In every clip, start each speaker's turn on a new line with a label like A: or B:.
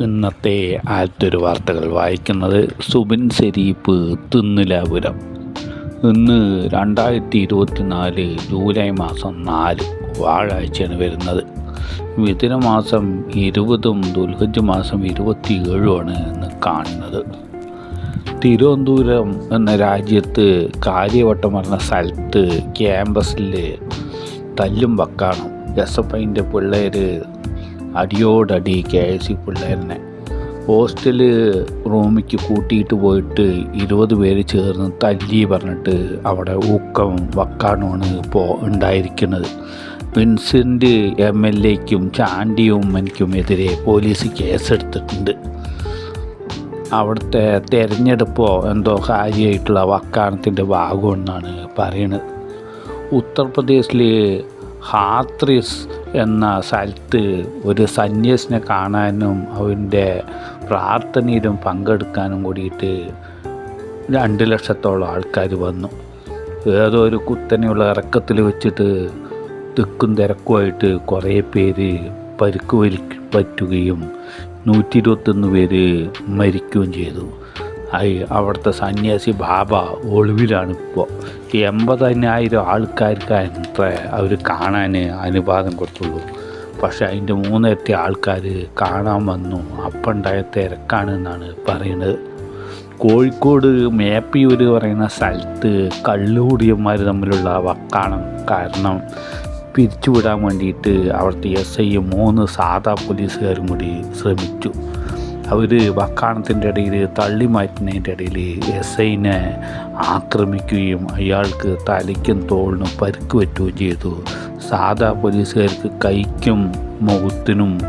A: ഇന്നത്തെ ആദ്യൊരു വാർത്തകൾ വായിക്കുന്നത് സുബിൻ സെരീപ്പ് തിന്നിലാപുരം. ഇന്ന് രണ്ടായിരത്തി ഇരുപത്തി നാല് ജൂലൈ മാസം നാല് വ്യാഴാഴ്ചയാണ് വരുന്നത്. മിഥുന മാസം ഇരുപതും ദുൽഹജ് മാസം ഇരുപത്തി ഏഴുമാണ് ഇന്ന് കാണുന്നത്. തിരുവനന്തപുരം എന്ന രാജ്യത്ത് കാര്യവട്ടം പറഞ്ഞ സ്ഥലത്ത് ക്യാമ്പസിൽ തല്ലും വക്കാണം. എസ് എഫ് ഐന്റെ പിള്ളേർ അടിയോടടി കെ എസ് സി പിള്ളേരനെ. ഹോസ്റ്റൽ റൂമിക്ക് കൂട്ടിയിട്ട് പോയിട്ട് ഇരുപത് പേര് ചേർന്ന് തല്ലി പറഞ്ഞിട്ട് അവിടെ ഊക്കം വക്കാണുമാണ് ഇപ്പോൾ ഉണ്ടായിരിക്കുന്നത്. വിൻസെന്റ് എം എൽ എക്കും ചാണ്ടി ഉമ്മനിക്കുമെതിരെ പോലീസ് കേസെടുത്തിട്ടുണ്ട്. അവിടുത്തെ തെരഞ്ഞെടുപ്പോ എന്തോ കാര്യമായിട്ടുള്ള വക്കാണത്തിന്റെ ഭാഗമെന്നാണ് പറയുന്നത് ഉത്തർപ്രദേശിൽ ഹാത്രിസ് എന്ന സ്ഥലത്ത് ഒരു സന്യാസിനെ കാണാനും അവന്റെ പ്രാർത്ഥനയിലും പങ്കെടുക്കാനും കൂടിയിട്ട് രണ്ട് ലക്ഷത്തോളം ആൾക്കാർ വന്നു. ഏതോ ഒരു കുത്തനെയുള്ള ഇറക്കത്തിൽ വെച്ചിട്ട് തിക്കും തിരക്കുമായിട്ട് കുറേ പേര് പരുക്ക് വലി പറ്റുകയും നൂറ്റി ഇരുപത്തൊന്ന് പേര് മരിക്കുകയും ചെയ്തു. അവിടുത്തെ സന്യാസി ബാബ ഒളിവിലാണ് ഇപ്പോൾ എൺപതിനായിരം ആൾക്കാർക്കാണ് അവർ കാണാൻ അനുവാദം കൊടുത്തുള്ളൂ. പക്ഷേ അതിന്റെ മൂന്നിരട്ടി ആൾക്കാർ കാണാൻ വന്നു. അപ്പുണ്ടായ തിരക്കാണെന്നാണ് പറയുന്നത് കോഴിക്കോട് മേപ്പിയൂർ പറയുന്ന സ്ഥലത്ത് കള്ളുകൂടിയന്മാർ തമ്മിലുള്ള വക്കാണം കാരണം പിരിച്ചുവിടാൻ വേണ്ടിയിട്ട് അവിടുത്തെ എസ് ഐ മൂന്ന് സാധാ പോലീസുകാരും കൂടി ശ്രമിച്ചു. അവർ വക്കാണത്തിന്റെ ഇടയിൽ തള്ളി മാറ്റുന്നതിന്റെ ഇടയിൽ എസ് ഐനെ ആക്രമിക്കുകയും അയാൾക്ക് തലയ്ക്കും തോളിനും പരുക്ക് പറ്റുകയും ചെയ്തു. സാധാ പോലീസുകാർക്ക് കൈക്കും മുഖത്തിനും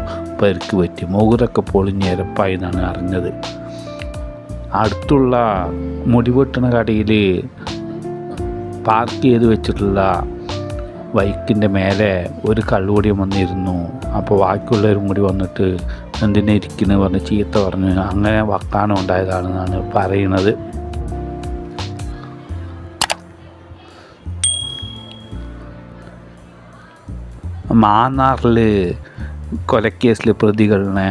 A: പരുക്ക് പറ്റി. മുഖത്തൊക്കെ പൊളിഞ്ഞെരപ്പായി എന്നാണ് അറിഞ്ഞത്. അടുത്തുള്ള മുടിവെട്ടണ കടയിൽ പാർക്ക് ചെയ്ത് വെച്ചിട്ടുള്ള ബൈക്കിന്റെ മേലെ ഒരു കള്ളുപൊടിയും വന്നിരുന്നു. അപ്പോൾ ബാക്കിയുള്ളവരും കൂടി വന്നിട്ട് എന്തിനാ ഇരിക്കുന്നത് പറഞ്ഞ് ചീത്ത പറഞ്ഞു അങ്ങനെ വക്കാനം ഉണ്ടായതാണെന്നാണ് പറയുന്നത്. മാന്നാറിൽ കൊലക്കേസിലെ പ്രതികളെ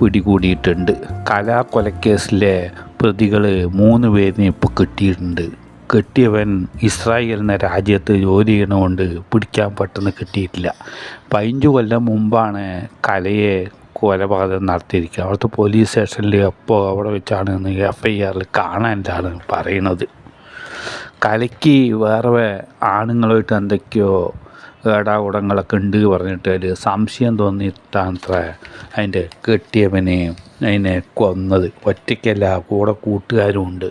A: പിടികൂടിയിട്ടുണ്ട്. കലാ കൊലക്കേസിലെ പ്രതികൾ മൂന്ന് പേരിനെ ഇപ്പോൾ കിട്ടിയിട്ടുണ്ട്. കെട്ടിയവൻ ഇസ്രായേൽ എന്ന രാജ്യത്ത് ജോലി ചെയ്യണമുണ്ട് പിടിക്കാൻ പെട്ടെന്ന് കിട്ടിയിട്ടില്ല. പതിനഞ്ച് കൊല്ലം മുമ്പാണ് കലയെ കൊലപാതകം നടത്തിയിരിക്കുക. അവിടുത്തെ പോലീസ് സ്റ്റേഷനിൽ എപ്പോൾ അവിടെ വെച്ചാണ് എഫ് ഐ ആറിൽ കാണാനാണ് പറയുന്നത്. കലയ്ക്ക് വേറെ ആണുങ്ങളുമായിട്ട് എന്തൊക്കെയോ ഏടാകുടങ്ങളൊക്കെ ഉണ്ട് പറഞ്ഞിട്ട് അതിൽ സംശയം തോന്നിയിട്ടാണത്ര അതിന്റെ കെട്ടിയവനെ അതിനെ കൊന്നത്. ഒറ്റയ്ക്കല്ല കൂടെ കൂട്ടുകാരും ഉണ്ട്.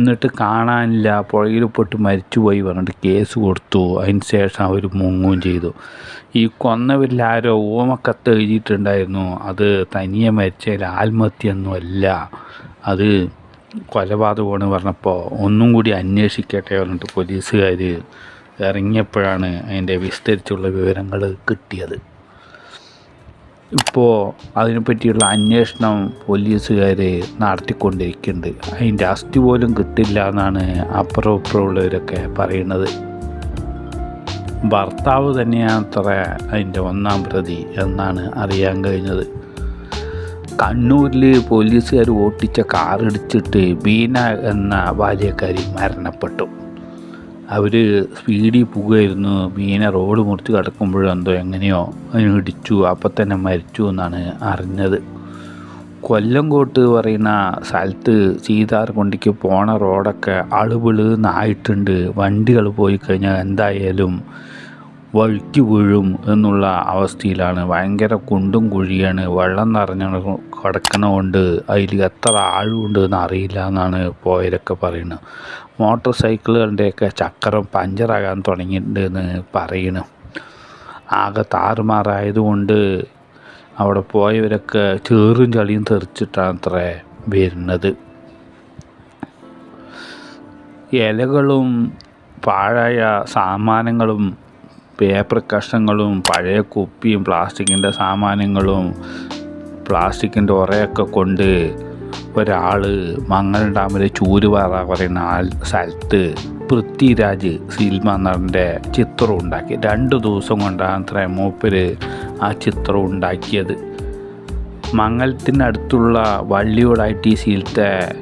A: എന്നിട്ട് കാണാനില്ല. പുഴയിൽ പെട്ട് മരിച്ചുപോയി പറഞ്ഞിട്ട് കേസ് കൊടുത്തു. അതിന് ശേഷം അവർ മുങ്ങുകയും ചെയ്തു. ഈ കൊന്നവരിൽ ആരോ ഓമക്കത്ത് എഴുതിയിട്ടുണ്ടായിരുന്നു. അത് തനിയെ മരിച്ചതിൽ ആത്മഹത്യയൊന്നും അല്ല. അത് കൊലപാതകമാണ് പറഞ്ഞപ്പോൾ ഒന്നും കൂടി അന്വേഷിക്കട്ടെ പറഞ്ഞിട്ട് പോലീസുകാർ ഇറങ്ങിയപ്പോഴാണ് അതിന്റെ വിസ്തരിച്ചുള്ള വിവരങ്ങൾ കിട്ടിയത്. ഇപ്പോൾ അതിനെപ്പറ്റിയുള്ള അന്വേഷണം പോലീസുകാർ നടത്തിക്കൊണ്ടിരിക്കുന്നുണ്ട്. അതിന്റെ അസ്ഥി പോലും കിട്ടില്ല എന്നാണ് അപ്പുറം ഇപ്പുറമുള്ളവരൊക്കെ പറയുന്നത്. ഭർത്താവ് തന്നെയാണ് അത്ര അതിന്റെ ഒന്നാം പ്രതി എന്നാണ് അറിയാൻ കഴിഞ്ഞത്. കണ്ണൂരിൽ പോലീസുകാർ ഓട്ടിച്ച കാറിടിച്ചിട്ട് ബീന എന്ന ബാല്യക്കാരി മരണപ്പെട്ടു. അവർ സ്പീഡിൽ പോകുമായിരുന്നു മീനെ റോഡ് മുറിച്ച് കിടക്കുമ്പോഴെന്തോ എങ്ങനെയോ അതിന് ഇടിച്ചു. അപ്പം തന്നെ മരിച്ചു എന്നാണ് അറിഞ്ഞത്. കൊല്ലംകോട്ട് പറയുന്ന സ്ഥലത്ത് സീതാർകുണ്ടിക്ക് പോണ റോഡൊക്കെ അളുപിളുന്നായിട്ടുണ്ട് വണ്ടികൾ പോയി കഴിഞ്ഞാൽ എന്തായാലും വഴുക്കി വീഴും എന്നുള്ള അവസ്ഥയിലാണ്. ഭയങ്കര കുണ്ടും കുഴിയാണ്. വെള്ളം നിറഞ്ഞ കിടക്കണതുകൊണ്ട് അതിൽ എത്ര ആഴമുണ്ട് എന്ന് അറിയില്ല എന്നാണ് പോയതൊക്കെ പറയുന്നത് മോട്ടോർ സൈക്കിളുകളുടെയൊക്കെ ചക്രം പഞ്ചറാകാൻ തുടങ്ങിയിട്ടുണ്ട് എന്ന് പറയണം. ആകെ താറുമാറായതുകൊണ്ട് അവിടെ പോയവരൊക്കെ ചേറും ചളിയും തെറിച്ചിട്ടാണ് അത്ര വരുന്നത്. ഇലകളും പാഴായ സാമാനങ്ങളും പേപ്പർ കഷ്ണങ്ങളും പഴയ കുപ്പിയും പ്ലാസ്റ്റിക്കിന്റെ സാമാനങ്ങളും പ്ലാസ്റ്റിക്കിന്റെ ഉറയൊക്കെ കൊണ്ട് ഒരാൾ മംഗൾ ഡാമിലെ ചൂരുപാറ പറയുന്ന ആൾ സ്ഥലത്ത് പൃഥ്വിരാജ് സിനിമ നടന്റെ ചിത്രം ഉണ്ടാക്കി. രണ്ട് ദിവസം കൊണ്ടാണ് അത്ര മൂപ്പര് ആ ചിത്രം ഉണ്ടാക്കിയത്. മംഗലത്തിനടുത്തുള്ള വള്ളിയോട് ഐ ടി സിയിലത്തെ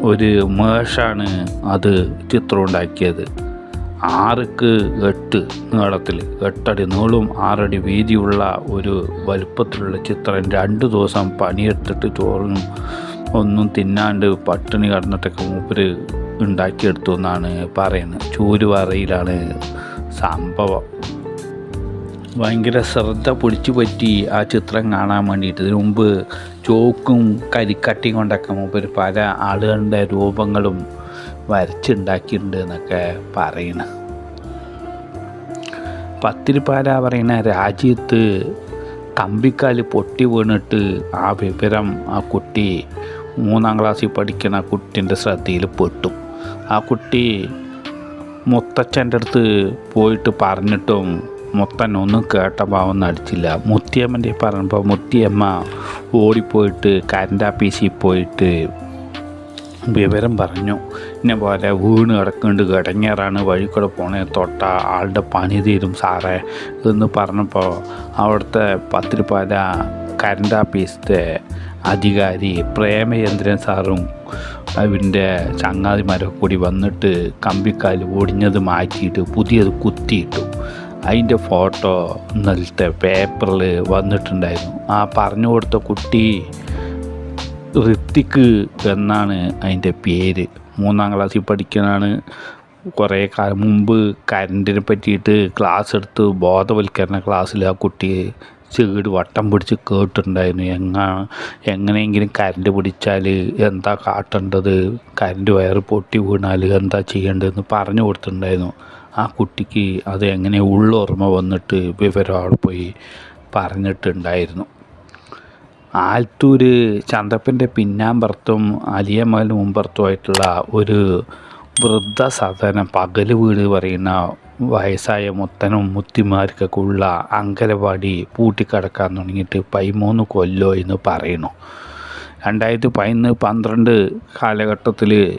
A: ഒരു മേഷാണ് അത് ചിത്രം ഉണ്ടാക്കിയത്. ആറുക്ക് എട്ട് നീളത്തിൽ. എട്ടടി നീളവും ആറടി വീതിയുള്ള ഒരു വലുപ്പത്തിലുള്ള ചിത്രം. രണ്ട് ദിവസം പണിയെടുത്തിട്ട് ചോറും ഒന്നും തിന്നാണ്ട് പട്ടിണി കടന്നിട്ടൊക്കെ മൂപ്പര് ഉണ്ടാക്കിയെടുത്തു എന്നാണ് പറയുന്നത്. ചൂരുവറയിലാണ് സംഭവം. ഭയങ്കര ശ്രദ്ധ പിടിച്ചു പറ്റി ആ ചിത്രം കാണാൻ വേണ്ടിയിട്ട്. ഇതിനു മുമ്പ് ചോക്കും കരിക്കട്ടിയും കൊണ്ടൊക്കെ മുമ്പ് പല ആളുകളുടെ രൂപങ്ങളും വരച്ചുണ്ടാക്കിയിട്ടുണ്ട് എന്നൊക്കെ പറയുന്നു പത്തിരിപ്പാല പറയുന്ന രാജ്യത്ത് കമ്പിക്കാൽ പൊട്ടി വീണിട്ട് ആ വിവരം ആ കുട്ടി മൂന്നാം ക്ലാസ്സിൽ പഠിക്കുന്ന കുട്ടിന്റെ ശ്രദ്ധയിൽ പെട്ടു. ആ കുട്ടി മുത്തച്ഛന്റെ അടുത്ത് പോയിട്ട് പറഞ്ഞിട്ടും മുത്തൻ ഒന്നും കേട്ട ഭാവം നടിച്ചില്ല. മുത്തിയമ്മന്റെ പറഞ്ഞപ്പോൾ മുത്തിയമ്മ ഓടിപ്പോയിട്ട് കരണ്ട് ആപ്പീസിൽ പോയിട്ട് വിവരം പറഞ്ഞു. ഇന്നെ പോലെ വീണ് കിടക്കുന്നുണ്ട് കിടങ്ങേറാണ് വഴി കൂടെ പോണേ. തൊട്ട ആളുടെ പണി തീരും സാറേ എന്ന് പറഞ്ഞപ്പോൾ അവിടുത്തെ പത്തിരിപ്പാല കരണ്ട് ഓഫീസിലെ അധികാരി പ്രേമചന്ദ്രൻ സാറും അവന്റെ ചങ്ങാതിമാരൊക്കെ കൂടി വന്നിട്ട് കമ്പിക്കാൽ ഒടിഞ്ഞത് മാറ്റിയിട്ട് പുതിയത് കുത്തിയിട്ടു. അതിന്റെ ഫോട്ടോ ഇന്നലത്തെ പേപ്പറിൽ വന്നിട്ടുണ്ടായിരുന്നു. ആ പറഞ്ഞു കൊടുത്ത കുട്ടി ഋത്തിക്ക് എന്നാണ് അതിന്റെ പേര്. മൂന്നാം ക്ലാസ്സിൽ പഠിക്കാനാണ് കുറേ കാലം മുമ്പ് കരണ്ടിനെ പറ്റിയിട്ട് ക്ലാസ് എടുത്ത് ബോധവൽക്കരണ ക്ലാസ്സിൽ ആ കുട്ടി ചീട് വട്ടം പിടിച്ച് കേട്ടിട്ടുണ്ടായിരുന്നു. എങ്ങാ എങ്ങനെയെങ്കിലും കരണ്ട് പിടിച്ചാൽ എന്താ കാട്ടേണ്ടത്? കരണ്ട് വയർ പൊട്ടി വീണാൽ എന്താ ചെയ്യേണ്ടതെന്ന് പറഞ്ഞു കൊടുത്തിട്ടുണ്ടായിരുന്നു. ആ കുട്ടിക്ക് അത് എങ്ങനെ ഉള്ളോർമ്മ വന്നിട്ട് വിവരം അവിടെ പോയി പറഞ്ഞിട്ടുണ്ടായിരുന്നു. ആൽത്തൂർ ചന്തപ്പന്റെ പിന്നാമ്പുറത്തും അലിയമകൽ മുമ്പുറത്തുമായിട്ടുള്ള ഒരു വൃദ്ധ വൃദ്ധസദനം പകൽ വീട് പറയുന്ന വയസ്സായ മുത്തനും മുത്തിമാർക്കൊക്കെ ഉള്ള അങ്കലവാടി പൂട്ടിക്കിടക്കാൻ തുടങ്ങിയിട്ട് പതിമൂന്ന് കൊല്ലോ എന്ന് പറയുന്നു. രണ്ടായിരത്തി പതിനൊന്ന് പന്ത്രണ്ട് കാലഘട്ടത്തിൽ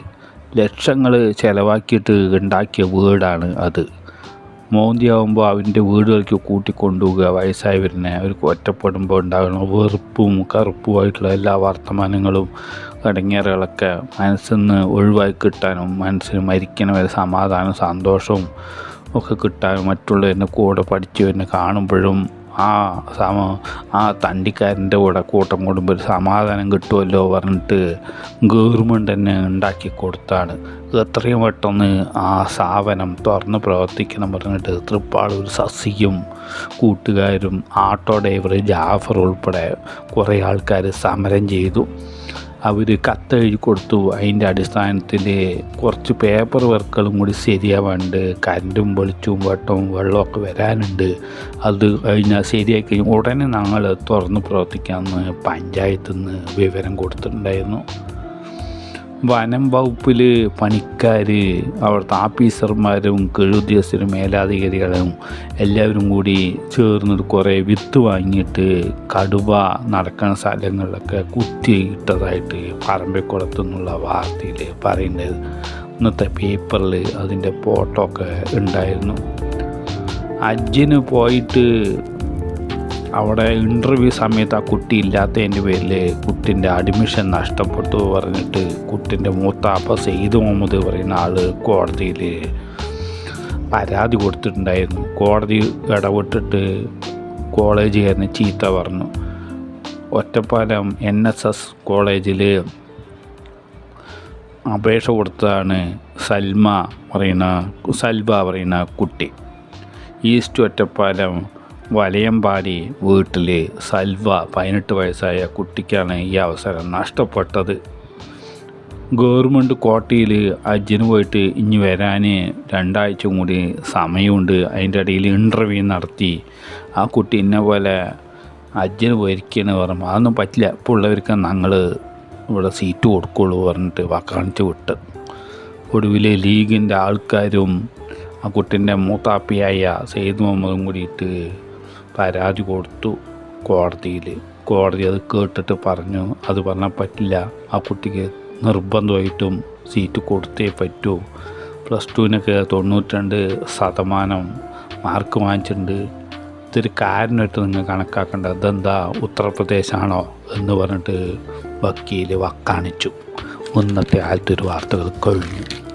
A: ലക്ഷങ്ങൾ ചിലവാക്കിയിട്ട് ഉണ്ടാക്കിയ വീടാണ് അത്. മോന്തിയാവുമ്പോൾ അവന്റെ വീടുകളിലേക്ക് കൂട്ടിക്കൊണ്ടുപോവുക വയസ്സായവരിനെ അവർക്ക് ഒറ്റപ്പെടുമ്പോൾ ഉണ്ടാകുന്ന വെറുപ്പും കറുപ്പുമായിട്ടുള്ള എല്ലാ വർത്തമാനങ്ങളും കടങ്ങേറുകളൊക്കെ മനസ്സിൽ നിന്ന് ഒഴിവാക്കി കിട്ടാനും മനസ്സിന് മരിക്കണ വരെ സമാധാനവും സന്തോഷവും ഒക്കെ കിട്ടാനും മറ്റുള്ളവരുടെ കൂടെ പഠിച്ചവരിനെ കാണുമ്പോഴും ആ സമ ആ തണ്ടിക്കാരന്റെ കൂടെ കൂട്ടം കൂടുമ്പോൾ ഒരു സമാധാനം കിട്ടുമല്ലോ പറഞ്ഞിട്ട് ഗവൺമെന്റ് തന്നെ ഉണ്ടാക്കി കൊടുത്താണ്. എത്രയും പെട്ടെന്ന് ആ സ്ഥാപനം തുറന്ന് പ്രവർത്തിക്കണം പറഞ്ഞിട്ട് തൃപ്പാളൂർ സസിയും കൂട്ടുകാരും ആട്ടോ ഡ്രൈവർ ജാഫർ ഉൾപ്പെടെ കുറേ ആൾക്കാർ സമരം ചെയ്തു. അവർ കത്തെഴുതി കൊടുത്തു. അതിന്റെ അടിസ്ഥാനത്തിൽ കുറച്ച് പേപ്പർ വർക്കുകളും കൂടി ശരിയാവാണ്ട് കരണ്ടും വെളിച്ചവും വട്ടവും വെള്ളമൊക്കെ വരാനുണ്ട്. അത് കഴിഞ്ഞാൽ ശരിയായി കഴിഞ്ഞാൽ ഉടനെ ഞങ്ങൾ തുറന്ന് പ്രവർത്തിക്കാമെന്ന് പഞ്ചായത്തിൽ നിന്ന് വിവരം കൊടുത്തിട്ടുണ്ടായിരുന്നു. വനം വകുപ്പിൽ പണിക്കാർ അവിടുത്തെ ഓഫീസർമാരും കീഴുദ്യോഗസ്ഥരും മേലാധികാരികളും എല്ലാവരും കൂടി ചേർന്നിട്ട് കുറേ വിത്ത് വാങ്ങിയിട്ട് കടുവ നടക്കുന്ന സ്ഥലങ്ങളിലൊക്കെ കുത്തിയിട്ടതായിട്ട് പറമ്പിക്കുളത്തു നിന്നുള്ള വാർത്തയിൽ പറയുന്നത് ഇന്നത്തെ പേപ്പറിൽ അതിന്റെ ഫോട്ടോ ഒക്കെ ഉണ്ടായിരുന്നു. അജ്ജിന് പോയിട്ട് അവിടെ ഇന്റർവ്യൂ സമയത്ത് ആ കുട്ടി ഇല്ലാത്തതിന്റെ പേരിൽ കുട്ടിന്റെ അഡ്മിഷൻ നഷ്ടപ്പെട്ടു പറഞ്ഞിട്ട് കുട്ടിന്റെ മൂത്താപ്പ സെയ്ത് മുഹമ്മദ് പറയുന്ന ആൾ കോടതിയിൽ പരാതി കൊടുത്തിട്ടുണ്ടായിരുന്നു. കോടതി ഇടപെട്ടിട്ട് കോളേജുകാരന് ചീത്ത പറഞ്ഞു. ഒറ്റപ്പാലം എൻ എസ് എസ് കോളേജിൽ അപേക്ഷ കൊടുത്തതാണ് സൽമ പറയുന്ന സൽബ പറയുന്ന കുട്ടി. ഈസ്റ്റ് ഒറ്റപ്പാലം വലയമ്പാടി വീട്ടിൽ സൽവ പതിനെട്ട് വയസ്സായ കുട്ടിക്കാണ് ഈ അവസരം നഷ്ടപ്പെട്ടത്. ഗവൺമെന്റ് കോട്ടയിൽ അജ്ജിന് പോയിട്ട് ഇനി വരാൻ രണ്ടാഴ്ച കൂടി സമയമുണ്ട്. അതിന്റെ ഇടയിൽ ഇന്റർവ്യൂ നടത്തി. ആ കുട്ടി ഇന്ന പോലെ അജ്ജിന് പോയിരിക്കുകയാണ് പറഞ്ഞു. അതൊന്നും പറ്റില്ല. ഇപ്പോൾ ഉള്ളവർക്ക് ഞങ്ങൾ ഇവിടെ സീറ്റ് കൊടുക്കുള്ളൂ പറഞ്ഞിട്ട് വാക്കാണിച്ച് വിട്ട്. ഒടുവിൽ ലീഗിന്റെ ആൾക്കാരും ആ കുട്ടീന്റെ മൂത്താപ്പിയായ സെയ്ദ് മുഹമ്മദും കൂടിയിട്ട് പരാതി കൊടുത്തു കോടതിയിൽ കോടതി അത് കേട്ടിട്ട് പറഞ്ഞു അത് പറഞ്ഞാൽ പറ്റില്ല. ആ കുട്ടിക്ക് നിർബന്ധമായിട്ടും സീറ്റ് കൊടുത്തേ പറ്റൂ. പ്ലസ് ടുവിനൊക്കെ തൊണ്ണൂറ്റി രണ്ട് ശതമാനം മാർക്ക് വാങ്ങിച്ചിട്ടുണ്ട്. ഇതൊരു കാരണമായിട്ട് നിങ്ങൾ കണക്കാക്കേണ്ട. അതെന്താ ഉത്തർപ്രദേശാണോ എന്ന് പറഞ്ഞിട്ട് വക്കീൽ വക്കാണിച്ചു. ഇന്നത്തെ ഒരു വാർത്തകൾ കഴിഞ്ഞു.